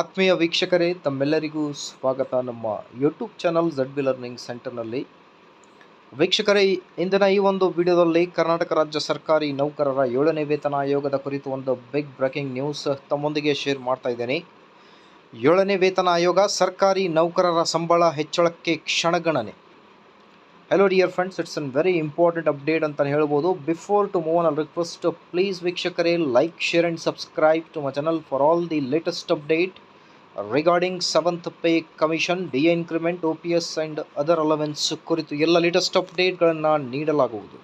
ಆತ್ಮೀಯ ವೀಕ್ಷಕರೇ, ತಮ್ಮೆಲ್ಲರಿಗೂ ಸ್ವಾಗತ. ನಮ್ಮ YouTube channel Z B learning ಸೆಂಟರ್ನಲ್ಲಿ ವೀಕ್ಷಕರೇ, ಇಂದಿನ ಈ ಒಂದು ವಿಡಿಯೋದಲ್ಲಿ ಕರ್ನಾಟಕ ರಾಜ್ಯ ಸರ್ಕಾರಿ ನೌಕರರ ಏಳನೇ ವೇತನ ಆಯೋಗದ ಕುರಿತು ಒಂದು ಬಿಗ್ ಬ್ರೇಕಿಂಗ್ ನ್ಯೂಸ್ ತಮ್ಮೊಂದಿಗೆ ಶೇರ್ ಮಾಡ್ತಾ ಇದ್ದೇನೆ. ಏಳನೇ ವೇತನ ಆಯೋಗ ಸರ್ಕಾರಿ ನೌಕರರ ಸಂಬಳ ಹೆಚ್ಚಳಕ್ಕೆ ಕ್ಷಣಗಣನೆ. Hello dear friends it's an very important update ಅಂತ ಹೇಳ್ಬೋದು. Before to move on request please ವೀಕ್ಷಕರೇ like share and subscribe to my channel for all the latest update regarding seventh pay commission D increment O P S and other allowance ಕುರಿತು ಎಲ್ಲ latest ಅಪ್ಡೇಟ್ಗಳನ್ನು ನೀಡಲಾಗುವುದು.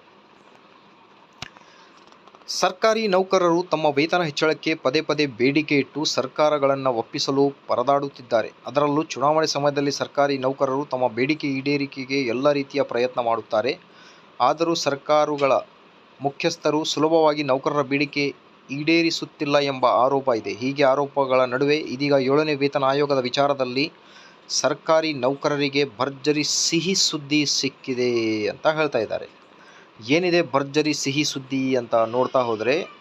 ಸರ್ಕಾರಿ ನೌಕರರು ತಮ್ಮ ವೇತನ ಹೆಚ್ಚಳಕ್ಕೆ ಪದೇ ಪದೇ ಬೇಡಿಕೆ ಇಟ್ಟು ಸರ್ಕಾರಗಳನ್ನು ಒಪ್ಪಿಸಲು ಪರದಾಡುತ್ತಿದ್ದಾರೆ. ಅದರಲ್ಲೂ ಚುನಾವಣೆ ಸಮಯದಲ್ಲಿ ಸರ್ಕಾರಿ ನೌಕರರು ತಮ್ಮ ಬೇಡಿಕೆ ಈಡೇರಿಕೆಗೆ ಎಲ್ಲ ರೀತಿಯ ಪ್ರಯತ್ನ ಮಾಡುತ್ತಾರೆ. ಆದರೂ ಸರ್ಕಾರಗಳ ಮುಖ್ಯಸ್ಥರು ಸುಲಭವಾಗಿ ನೌಕರರ ಬೇಡಿಕೆ ಈಡೇರಿಸುತ್ತಿಲ್ಲ ಎಂಬ ಆರೋಪ ಇದೆ. ಹೀಗೆ ಆರೋಪಗಳ ನಡುವೆ ಇದೀಗ ಏಳನೇ ವೇತನ ಆಯೋಗದ ವಿಚಾರದಲ್ಲಿ ಸರ್ಕಾರಿ ನೌಕರರಿಗೆ ಭರ್ಜರಿ ಸಿಹಿ ಸುದ್ದಿ ಸಿಕ್ಕಿದೆ ಅಂತ ಹೇಳ್ತಾ ಇದ್ದಾರೆ. ಏನಿದೆ ಭರ್ಜರಿ ಸಿಹಿ ಸುದ್ದಿ ಅಂತ ನೋಡ್ತಾ ಹೋದರೆ,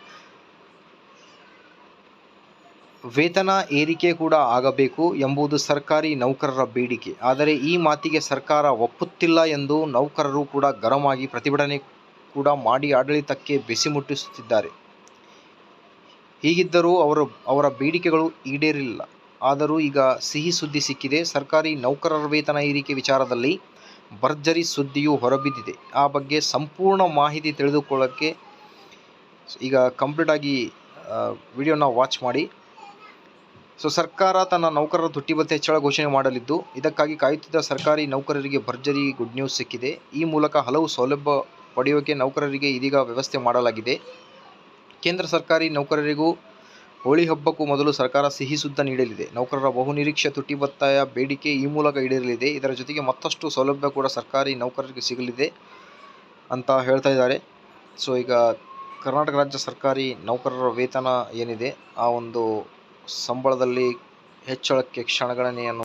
ವೇತನ ಏರಿಕೆ ಕೂಡ ಆಗಬೇಕು ಎಂಬುದು ಸರ್ಕಾರಿ ನೌಕರರ ಬೇಡಿಕೆ. ಆದರೆ ಈ ಮಾತಿಗೆ ಸರ್ಕಾರ ಒಪ್ಪುತ್ತಿಲ್ಲ ಎಂದು ನೌಕರರು ಕೂಡ ಗರಮಾಗಿ ಪ್ರತಿಭಟನೆ ಕೂಡ ಮಾಡಿ ಆಡಳಿತಕ್ಕೆ ಬೆಸಿ ಮುಟ್ಟಿಸುತ್ತಿದ್ದಾರೆ. ಹೀಗಿದ್ದರೂ ಅವರು, ಅವರ ಬೇಡಿಕೆಗಳು ಈಡೇರಿಲ್ಲ. ಆದರೂ ಈಗ ಸಿಹಿ ಸುದ್ದಿ ಸಿಕ್ಕಿದೆ. ಸರ್ಕಾರಿ ನೌಕರರ ವೇತನ ಏರಿಕೆ ವಿಚಾರದಲ್ಲಿ ಭರ್ಜರಿ ಸುದ್ದಿಯು ಹೊರಬಿದ್ದಿದೆ. ಆ ಬಗ್ಗೆ ಸಂಪೂರ್ಣ ಮಾಹಿತಿ ತಿಳಿದುಕೊಳ್ಳೋಕ್ಕೆ ಈಗ ಕಂಪ್ಲೀಟಾಗಿ ವಿಡಿಯೋನ ವಾಚ್ ಮಾಡಿ. ಸೊ ಸರ್ಕಾರ ತನ್ನ ನೌಕರರ ತುಟ್ಟಿ ಭತ್ಯೆ ಹೆಚ್ಚಳ ಘೋಷಣೆ ಮಾಡಲಿದ್ದು, ಇದಕ್ಕಾಗಿ ಕಾಯುತ್ತಿದ್ದ ಸರ್ಕಾರಿ ನೌಕರರಿಗೆ ಭರ್ಜರಿ ಗುಡ್ ನ್ಯೂಸ್ ಸಿಕ್ಕಿದೆ. ಈ ಮೂಲಕ ಹಲವು ಸೌಲಭ್ಯ ಪಡೆಯೋಕೆ ನೌಕರರಿಗೆ ಇದೀಗ ವ್ಯವಸ್ಥೆ ಮಾಡಲಾಗಿದೆ. ಕೇಂದ್ರ ಸರ್ಕಾರಿ ನೌಕರರಿಗೂ ಹೋಳಿ ಹಬ್ಬಕ್ಕೂ ಮೊದಲು ಸರ್ಕಾರ ಸಿಹಿ ಸುದ್ದ ನೀಡಲಿದೆ. ನೌಕರರ ಬಹುನಿರೀಕ್ಷೆ ತುಟ್ಟಿ ಬತ್ತಾಯ ಬೇಡಿಕೆ ಈ ಮೂಲಕ ಈಡೇರಲಿದೆ. ಇದರ ಜೊತೆಗೆ ಮತ್ತಷ್ಟು ಸೌಲಭ್ಯ ಕೂಡ ಸರ್ಕಾರಿ ನೌಕರರಿಗೆ ಸಿಗಲಿದೆ ಅಂತ ಹೇಳ್ತಾ ಇದ್ದಾರೆ. ಸೊ, ಈಗ ಕರ್ನಾಟಕ ರಾಜ್ಯ ಸರ್ಕಾರಿ ನೌಕರರ ವೇತನ ಏನಿದೆ, ಆ ಒಂದು ಸಂಬಳದಲ್ಲಿ ಹೆಚ್ಚಳಕ್ಕೆ ಕ್ಷಣಗಣನೆಯನ್ನು